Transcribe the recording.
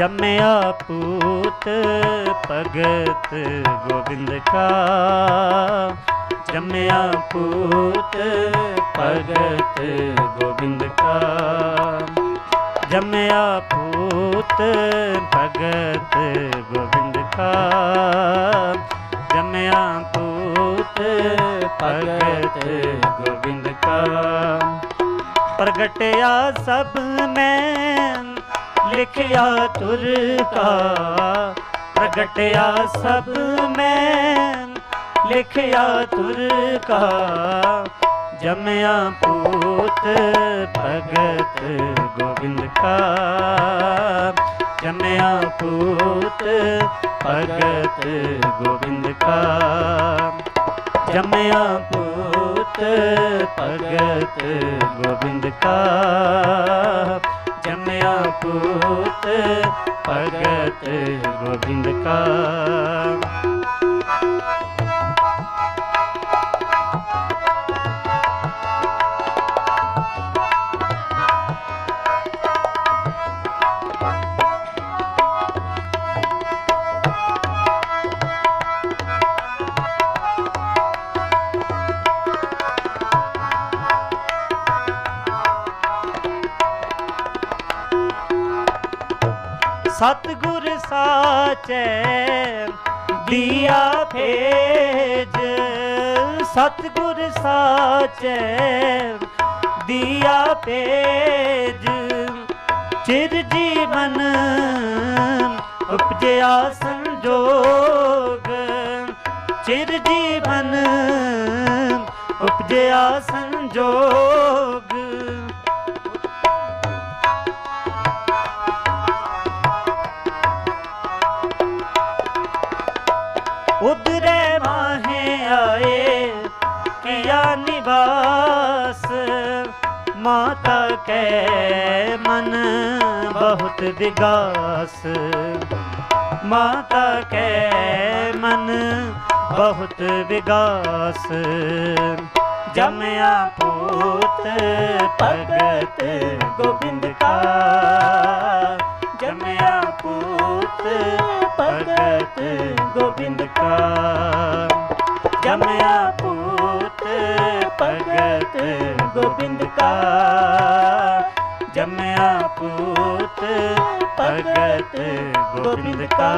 ਜੰਮਿਆ ਪੂਤ ਭਗਤ ਗੋਬਿੰਦ ਕਾ। ਜੰਮਿਆ ਪੂਤ ਭਗਤ ਗੋਬਿੰਦ ਕਾ। ਜੰਮਿਆ ਪੂਤ ਭਗਤ ਗੋਬਿੰਦ ਕਾ। ਜੰਮਿਆ ਪੂਤ ਭਗਤ ਗੋਬਿੰਦ ਕਾ। ਪ੍ਰਗਟਿਆ ਸਭ ਮੈਂ ਲਿਖਿਆ ਤੁਰ ਕਾ ਪ੍ਰਗਟਿਆ ਸਭ ਮੈਂ। ਲਿਖਿਆ ਤੁਰ ਕਾ ਜਮਿਆ ਪੂਤ ਭਗਤ ਗੋਬਿੰਦ ਕਾ। ਜਮਿਆ ਪੂਤ ਭਗਤ ਗੋਬਿੰਦ ਕਾ। ਜਮਿਆ ਪੂਤ ਭਗਤ ਗੋਬਿੰਦ ਕਾ। ਜਮਿਆ ਪੂਤ ਭਗਤ ਗੋਬਿੰਦ ਕਾ ਸਤਿਗੁਰ ਸਾਚੈ ਦੀਆ ਭੇਜ। ਸਤਿਗੁਰ ਸਾਚੈ ਦੀਆ ਭੇਜ। ਚਿਰ ਜੀਵਨ ਉਪਜਿਆ ਸੰਜੋਗ। ਚਿਰ ਜੀਵਨ ਉਪਜਿਆ ਸੰਜੋਗ। ਉਦਰੇ ਮਾਹੇ ਆਏ, ਕਿਆ ਨਿਵਾਸ? ਮਾਤਾ ਕੈ ਮਨ ਬਹੁਤ ਵਿਗਾਸ ਮਾਤਾ ਕੈ ਮਨ ਬਹੁਤ ਵਿਗਾਸ ਜਮਿਆ ਪੂਤ ਭਗਤ ਗੋਬਿੰਦ ਕਾ। ਜਮਿਆ ਪੂਤ ਭਗਤ ਗੋਬਿੰਦ ਕਾ ਜਮਿਆ ਪੂਤ ਭਗਤ ਗੋਬਿੰਦ ਕਾ ਜਮਿਆ ਪੂਤ ਭਗਤ ਗੋਬਿੰਦ ਕਾ